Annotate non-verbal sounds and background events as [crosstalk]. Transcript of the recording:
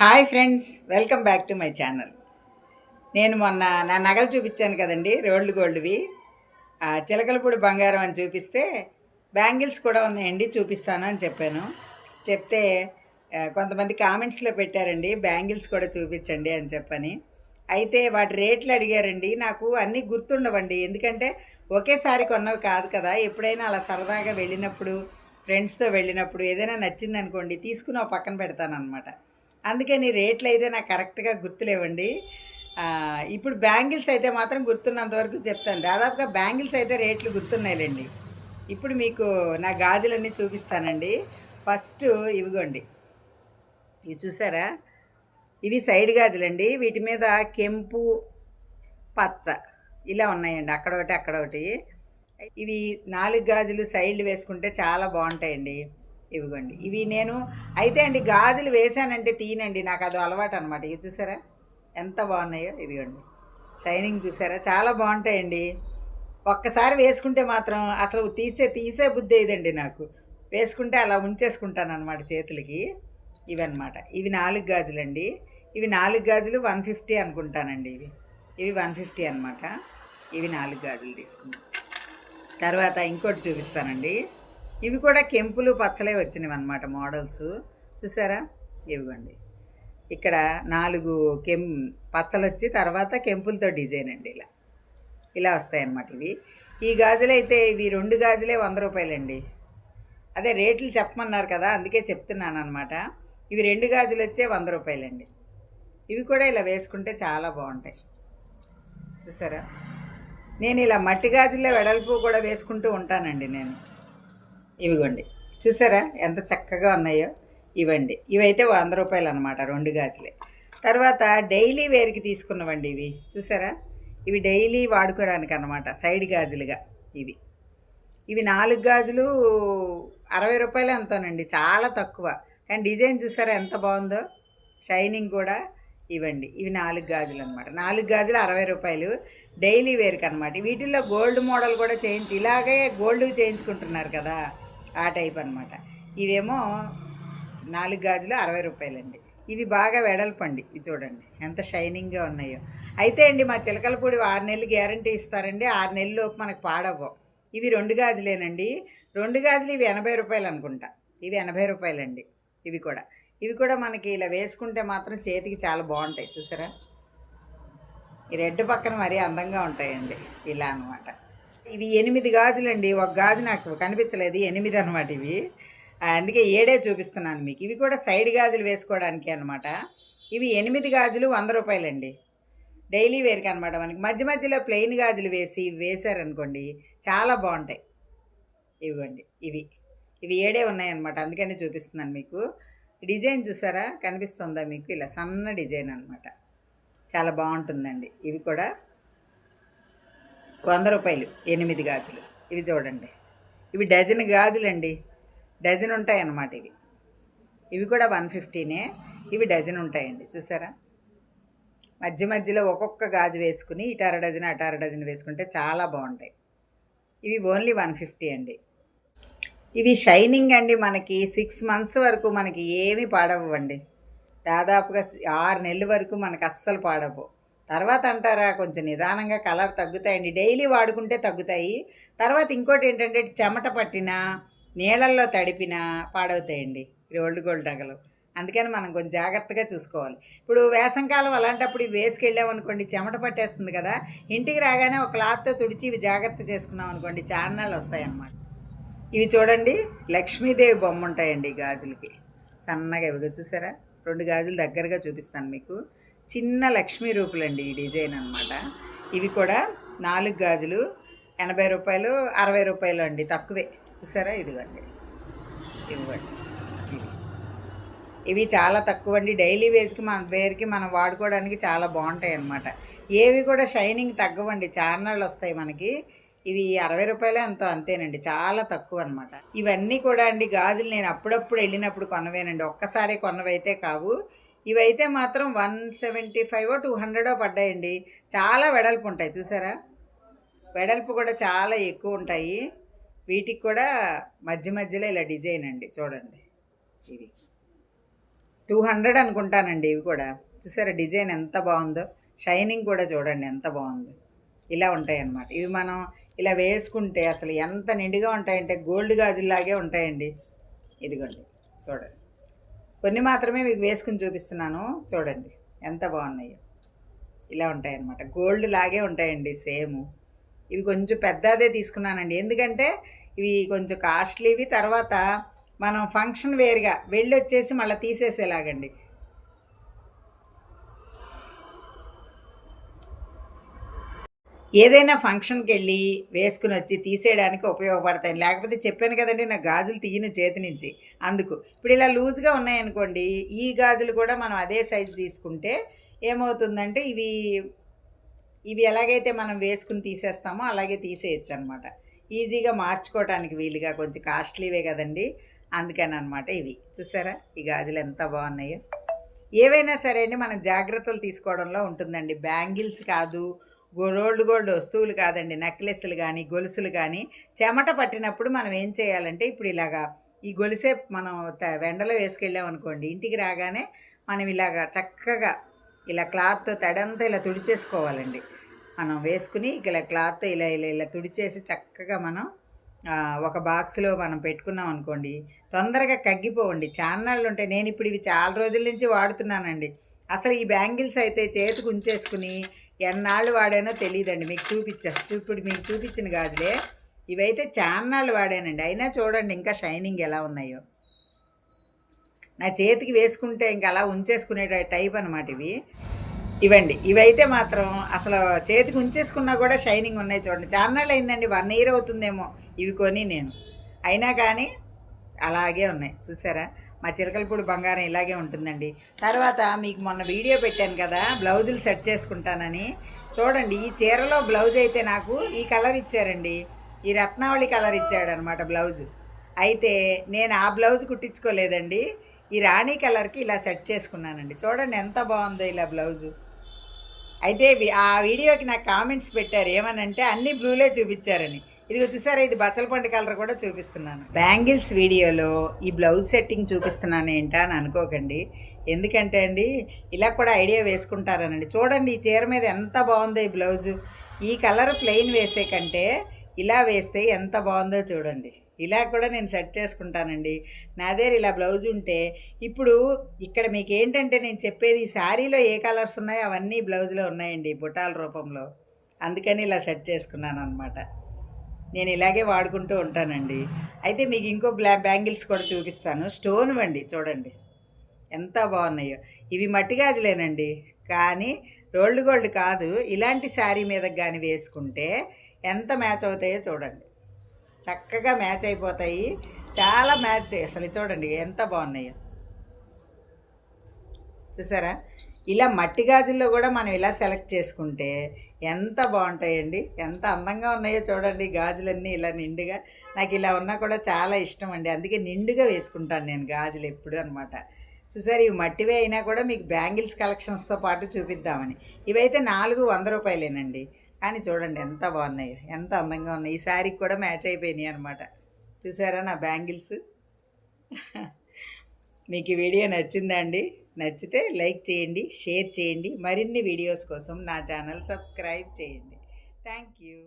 Hi friends welcome back to my channel. నేను మొన్న నా నగలు చూపించాను కదండి రోల్డ్ గోల్డ్వి. చిలకలపూడి బంగారం అని చూపిస్తే బ్యాంగిల్స్ కూడా ఉన్నాయండి చూపిస్తాను అని చెప్పాను. చెప్తే కొంతమంది కామెంట్స్లో పెట్టారండి బ్యాంగిల్స్ కూడా చూపించండి అని చెప్పని. అయితే వాటి రేట్లు అడిగారండి నాకు అన్నీ గుర్తుండవండి. ఎందుకంటే ఒకేసారి కొన్నవి కాదు కదా ఎప్పుడైనా అలా సరదాగా వెళ్ళినప్పుడు ఫ్రెండ్స్తో వెళ్ళినప్పుడు ఏదైనా నచ్చిందనుకోండి తీసుకుని ఒక పక్కన పెడతాను అనమాట అందుకని రేట్లు అయితే నాకు కరెక్ట్గా గుర్తులేవండి. ఇప్పుడు బ్యాంగిల్స్ అయితే మాత్రం గుర్తున్నంత వరకు చెప్తాను. దాదాపుగా బ్యాంగిల్స్ అయితే రేట్లు గుర్తున్నాయిలేండి. ఇప్పుడు మీకు నా గాజులన్నీ చూపిస్తానండి. ఫస్ట్ ఇవిగోండి. ఇవి చూసారా? ఇవి సైడ్ గాజులండి. వీటి మీద కెంపు పచ్చ ఇలా ఉన్నాయండి. అక్కడ ఒకటి అక్కడ ఒకటి ఇవి నాలుగు గాజులు సైడ్లు వేసుకుంటే చాలా బాగుంటాయండి. ఇవిగోండి ఇవి నేను అయితే అండి గాజులు వేసానంటే తీయనండి నాకు అది అలవాటు అనమాట ఇవి చూసారా? ఎంత బాగున్నాయో ఇదిగోండి. షైనింగ్ చూసారా? చాలా బాగుంటాయండి. ఒక్కసారి వేసుకుంటే మాత్రం అసలు తీసే తీసే బుద్ధి ఇదండి నాకు. వేసుకుంటే అలా ఉంచేసుకుంటాను అనమాట చేతులకి. ఇవన్నమాట. ఇవి నాలుగు గాజులండి. ఇవి నాలుగు గాజులు వన్ ఫిఫ్టీ అనుకుంటానండి ఇవి. ఇవి వన్ ఫిఫ్టీ అనమాట ఇవి నాలుగు గాజులు తీసుకున్నాం తర్వాత ఇంకోటి చూపిస్తానండి. ఇవి కూడా కెంపులు పచ్చలే వచ్చినవి అనమాట మోడల్స్. చూసారా? ఇవిగోండి ఇక్కడ నాలుగు కెం పచ్చలు వచ్చి తర్వాత కెంపులతో డిజైన్ అండి ఇలా. ఇలా వస్తాయన్నమాట ఇవి. ఈ గాజులు అయితే ఇవి రెండు గాజులే వంద రూపాయలండి. అదే రేట్లు చెప్పమన్నారు కదా అందుకే చెప్తున్నాను అనమాట ఇవి రెండు గాజులు వచ్చే వంద రూపాయలండి. ఇవి కూడా ఇలా వేసుకుంటే చాలా బాగుంటాయి. చూసారా? నేను ఇలా మట్టి గాజుల్లో వెడల్పు కూడా వేసుకుంటూ ఉంటానండి నేను. ఇవిగోండి చూసారా ఎంత చక్కగా ఉన్నాయో? ఇవండి ఇవైతే వంద రూపాయలు అనమాట రెండు గాజులే. తర్వాత డైలీ వేర్కి తీసుకున్నవండి ఇవి. చూసారా? ఇవి డైలీ వాడుకోవడానికి అనమాట సైడ్ గాజులుగా ఇవి. ఇవి నాలుగు గాజులు అరవై రూపాయలు ఎంతోనండి చాలా తక్కువ. కానీ డిజైన్ చూసారా ఎంత బాగుందో? షైనింగ్ కూడా ఇవ్వండి. ఇవి నాలుగు గాజులు అనమాట నాలుగు గాజులు అరవై రూపాయలు డైలీ వేర్కి అనమాట వీటిల్లో గోల్డ్ మోడల్ కూడా చేయించి ఇలాగే గోల్డ్ చేయించుకుంటున్నారు కదా? ఆ టైప్ అనమాట ఇవేమో నాలుగు గాజులు అరవై రూపాయలండి. ఇవి బాగా వెడల్పండి ఇవి చూడండి. ఎంత షైనింగ్గా ఉన్నాయో. అయితే అండి మా చిలకల పొడి ఆరు నెలలు గ్యారంటీ ఇస్తారండి. ఆరు నెలల్లోపు మనకు పాడవ్వవు. ఇవి రెండు గాజులేనండి. రెండు గాజులు ఇవి ఎనభై రూపాయలు అనుకుంటా. ఇవి ఎనభై రూపాయలండి ఇవి కూడా. ఇవి కూడా మనకి ఇలా వేసుకుంటే మాత్రం చేతికి చాలా బాగుంటాయి. చూసారా? ఈ రెడ్ పక్కన మరీ అందంగా ఉంటాయండి. ఇలా అన్నమాట. ఇవి ఎనిమిది గాజులండి. ఒక గాజు నాకు కనిపించలేదు. ఎనిమిది అనమాట ఇవి. అందుకే ఏడే చూపిస్తున్నాను మీకు. ఇవి కూడా సైడ్ గాజులు వేసుకోవడానికి అనమాట ఇవి ఎనిమిది గాజులు వంద రూపాయలండి. డైలీ వేర్కి అనమాట మనకి. మధ్య మధ్యలో ప్లెయిన్ గాజులు వేసి వేసారనుకోండి చాలా బాగుంటాయి. ఇవ్వండి. ఇవి. ఇవి ఏడే ఉన్నాయన్నమాట. అందుకని చూపిస్తున్నాను మీకు. డిజైన్ చూసారా? కనిపిస్తుందా మీకు? ఇలా సన్న డిజైన్ అనమాట చాలా బాగుంటుందండి. ఇవి కూడా వంద రూపాయలు ఎనిమిది గాజులు. ఇవి చూడండి. ఇవి డజన్ గాజులండి. డజన్ ఉంటాయన్నమాట ఇవి. ఇవి కూడా వన్ ఫిఫ్టీనే. ఇవి డజన్ ఉంటాయండి. చూసారా? మధ్య మధ్యలో ఒక్కొక్క గాజు వేసుకుని ఇటు అర డజన్ అటార అర డజన్ వేసుకుంటే చాలా బాగుంటాయి. ఇవి ఓన్లీ వన్ ఫిఫ్టీ అండి. ఇవి షైనింగ్ అండి మనకి. సిక్స్ మంత్స్ వరకు మనకి ఏమీ పాడవండి దాదాపుగా ఆరు నెలల వరకు మనకు అస్సలు పాడవు తర్వాత అంటారా కొంచెం నిదానంగా కలర్ తగ్గుతాయండి. డైలీ వాడుకుంటే తగ్గుతాయి. తర్వాత ఇంకోటి ఏంటంటే చెమట పట్టినా నీళ్ళల్లో తడిపినా పాడవుతాయండి. ఇది ఓల్డ్ గోల్డ్ నగలు అందుకని మనం కొంచెం జాగ్రత్తగా చూసుకోవాలి. ఇప్పుడు వేసంకాలం అలాంటప్పుడు ఇవి వేసుకెళ్ళామనుకోండి చెమట పట్టేస్తుంది కదా. ఇంటికి రాగానే ఒక క్లాత్తో తుడిచి ఇవి జాగ్రత్త చేసుకున్నాం అనుకోండి చాన్నాళ్ళు వస్తాయి అన్నమాట ఇవి చూడండి లక్ష్మీదేవి బొమ్మ ఉంటాయండి ఈ గాజులకి. సన్నగా ఇవిగా చూసారా? రెండు గాజులు దగ్గరగా చూపిస్తాను మీకు. చిన్న లక్ష్మీ రూపులండి ఈ డిజైన్ అన్నమాట. ఇవి కూడా నాలుగు గాజులు ఎనభై రూపాయలు అరవై రూపాయలు అండి తక్కువే. చూసారా? ఇదిగోండి. ఇవ్వండి. ఇవి. చాలా తక్కువ అండి డైలీ వేస్కి మన వేర్కి మనం వాడుకోవడానికి చాలా బాగుంటాయి అన్నమాట. ఏవి కూడా షైనింగ్ తగ్గవండి. చార్నాళ్ళు వస్తాయి మనకి. ఇవి అరవై రూపాయలే ఎంతో అంతేనండి. చాలా తక్కువ అనమాట ఇవన్నీ కూడా అండి గాజులు నేను అప్పుడప్పుడు వెళ్ళినప్పుడు కొనవేనండి. ఒక్కసారి కొన్నవైతే కావు. ఇవైతే మాత్రం వన్ సెవెంటీ ఫైవ్ టూ హండ్రెడో పడ్డాయండి. చాలా వెడల్పు ఉంటాయి చూసారా? వెడల్పు కూడా చాలా ఎక్కువ ఉంటాయి. వీటికి కూడా మధ్య మధ్యలో ఇలా డిజైన్ అండి చూడండి. ఇవి. టూ హండ్రెడ్ అనుకుంటానండి ఇవి కూడా. చూసారా డిజైన్ ఎంత బాగుందో? షైనింగ్ కూడా చూడండి ఎంత బాగుందో. ఇలా ఉంటాయి అన్నమాట ఇవి మనం ఇలా వేసుకుంటే అసలు ఎంత నిండుగా ఉంటాయంటే గోల్డ్ గాజుల్లాగే ఉంటాయండి. ఇదిగోండి చూడండి. కొన్ని మాత్రమే మీకు వేసుకుని చూపిస్తున్నాను. చూడండి ఎంత బాగున్నాయో. ఇలా ఉంటాయన్నమాట. గోల్డ్ లాగే ఉంటాయండి సేమ్. ఇవి కొంచెం పెద్దదే తీసుకున్నానండి. ఎందుకంటే ఇవి కొంచెం కాస్ట్లీవి. తర్వాత మనం ఫంక్షన్ వేరుగా వెళ్ళి వచ్చేసి మళ్ళీ తీసేసేలాగండి. ఏదైనా ఫంక్షన్కి వెళ్ళి వేసుకుని వచ్చి తీసేయడానికి ఉపయోగపడతాయి. లేకపోతే చెప్పాను కదండి నా గాజులు తీయను చేతి నుంచి. అందుకు. ఇప్పుడు ఇలా లూజ్గా ఉన్నాయనుకోండి ఈ గాజులు కూడా మనం అదే సైజు తీసుకుంటే ఏమవుతుందంటే ఇవి ఇవి ఎలాగైతే మనం వేసుకుని తీసేస్తామో అలాగే తీసేయచ్చు అనమాట ఈజీగా మార్చుకోవడానికి వీలుగా కొంచెం కాస్ట్లీవే కదండి. అందుకని అనమాట ఇవి. చూసారా? ఈ గాజులు ఎంత బాగున్నాయో. ఏవైనా సరే అండి మనం జాగ్రత్తలు తీసుకోవడంలో ఉంటుందండి. బ్యాంగిల్స్ కాదు గోల్డ్ గోల్డ్ వస్తువులు కాదండి నెక్లెస్లు కానీ గొలుసులు కానీ చెమట పట్టినప్పుడు మనం ఏం చేయాలంటే ఇప్పుడు ఇలాగా ఈ గొలుసే మనం త- వెండలో వేసుకెళ్ళాం అనుకోండి ఇంటికి రాగానే మనం ఇలాగా చక్కగా ఇలా క్లాత్తో తడంతా ఇలా తుడిచేసుకోవాలండి. మనం వేసుకుని ఇలా క్లాత్తో ఇలా ఇలా ఇలా తుడిచేసి చక్కగా మనం ఒక బాక్స్లో మనం పెట్టుకున్నాం అనుకోండి తొందరగా కగ్గిపోవండి. చాన్నాళ్ళు ఉంటాయి నేను ఇప్పుడు ఇవి చాలా రోజుల నుంచి వాడుతున్నానండి. అసలు ఈ బ్యాంగిల్స్ అయితే చేతికి ఉంచేసుకుని ఎన్నాళ్ళు వాడానో తెలియదండి మీకు చూపించా ఇప్పుడు మీకు చూపించిన గాజులే. ఇవైతే చాన్నాళ్ళు వాడానండి. అయినా చూడండి ఇంకా షైనింగ్ ఎలా ఉన్నాయో. నా చేతికి వేసుకుంటే ఇంకా అలా ఉంచేసుకునే టైప్ అనమాట ఇవి. ఇవండి. ఇవైతే మాత్రం అసలు చేతికి ఉంచేసుకున్నా కూడా షైనింగ్ ఉన్నాయి చూడండి. చాన్నాళ్ళు అయిందండి. వన్ ఇయర్ అవుతుందేమో. ఇవి కొని నేను. అయినా కానీ అలాగే ఉన్నాయి. చూసారా? మా చిరకలపూడి బంగారం ఇలాగే ఉంటుందండి. తర్వాత మీకు మొన్న వీడియో పెట్టాను కదా బ్లౌజులు సెట్ చేసుకుంటానని. చూడండి ఈ చీరలో బ్లౌజ్ అయితే నాకు ఈ కలర్ ఇచ్చారండి. ఈ రత్నావళి కలర్ ఇచ్చాడు అనమాట బ్లౌజు. అయితే నేను ఆ బ్లౌజ్ కుట్టించుకోలేదండి. ఈ రాణి కలర్కి ఇలా సెట్ చేసుకున్నానండి. చూడండి ఎంత బాగుందో ఇలా బ్లౌజు. అయితే ఆ వీడియోకి నాకు కామెంట్స్ పెట్టారు. ఏమనంటే అన్ని బ్లూలే చూపించారని. ఇదిగో చూసారా ఇది బచ్చల పండు కలర్ కూడా చూపిస్తున్నాను. బ్యాంగిల్స్ వీడియోలో ఈ బ్లౌజ్ సెట్టింగ్ చూపిస్తున్నాను ఏంటా అని అనుకోకండి. ఎందుకంటే అండి ఇలా కూడా ఐడియా వేసుకుంటారనండి. చూడండి ఈ చీర మీద ఎంత బాగుందో ఈ బ్లౌజు. ఈ కలర్ ప్లెయిన్ వేసే కంటే ఇలా వేస్తే ఎంత బాగుందో చూడండి. ఇలా కూడా నేను సెట్ చేసుకుంటానండి. నా దగ్గర ఇలా బ్లౌజ్ ఉంటే ఇప్పుడు ఇక్కడ మీకు ఏంటంటే నేను చెప్పేది ఈ శారీలో ఏ కలర్స్ ఉన్నాయో అవన్నీ బ్లౌజ్లో ఉన్నాయండి బుటాల రూపంలో. అందుకని ఇలా సెట్ చేసుకున్నాను అనమాట నేను ఇలాగే వాడుకుంటూ ఉంటానండి. అయితే మీకు ఇంకో బ్లా బ్యాంగిల్స్ కూడా చూపిస్తాను. స్టోన్ అండి చూడండి. ఎంత బాగున్నాయో. ఇవి మట్టి గాజులేనండి. కానీ రోల్డ్ గోల్డ్ కాదు. ఇలాంటి శారీ మీద కానీ వేసుకుంటే ఎంత మ్యాచ్ అవుతాయో చూడండి. చక్కగా మ్యాచ్ అయిపోతాయి. చాలా మ్యాచ్ అసలు చూడండి ఎంత బాగున్నాయో. చూసారా? ఇలా మట్టి గాజుల్లో కూడా మనం ఇలా సెలెక్ట్ చేసుకుంటే ఎంత బాగుంటాయండి? ఎంత అందంగా ఉన్నాయో చూడండి గాజులన్నీ ఇలా నిండుగా. నాకు ఇలా ఉన్నా కూడా చాలా ఇష్టం అండి. అందుకే నిండుగా వేసుకుంటాను నేను గాజులు ఎప్పుడు అనమాట. చూసారు ఇవి మట్టివే అయినా కూడా మీకు బ్యాంగిల్స్ కలెక్షన్స్తో పాటు చూపిద్దామని. ఇవైతే నాలుగు వంద రూపాయలేనండి. కానీ చూడండి ఎంత బాగున్నాయో. ఎంత అందంగా ఉన్నాయి. ఈ శారీకి కూడా మ్యాచ్ అయిపోయినాయి అనమాట. చూసారా నా బ్యాంగిల్స్? [laughs] మీకు ఈ వీడియో నచ్చిందా అండి? నచ్చితే లైక్ చేయండి షేర్ చేయండి. మరిన్ని వీడియోస్ కోసం నా ఛానల్ సబ్స్క్రైబ్ చేయండి. Thank you.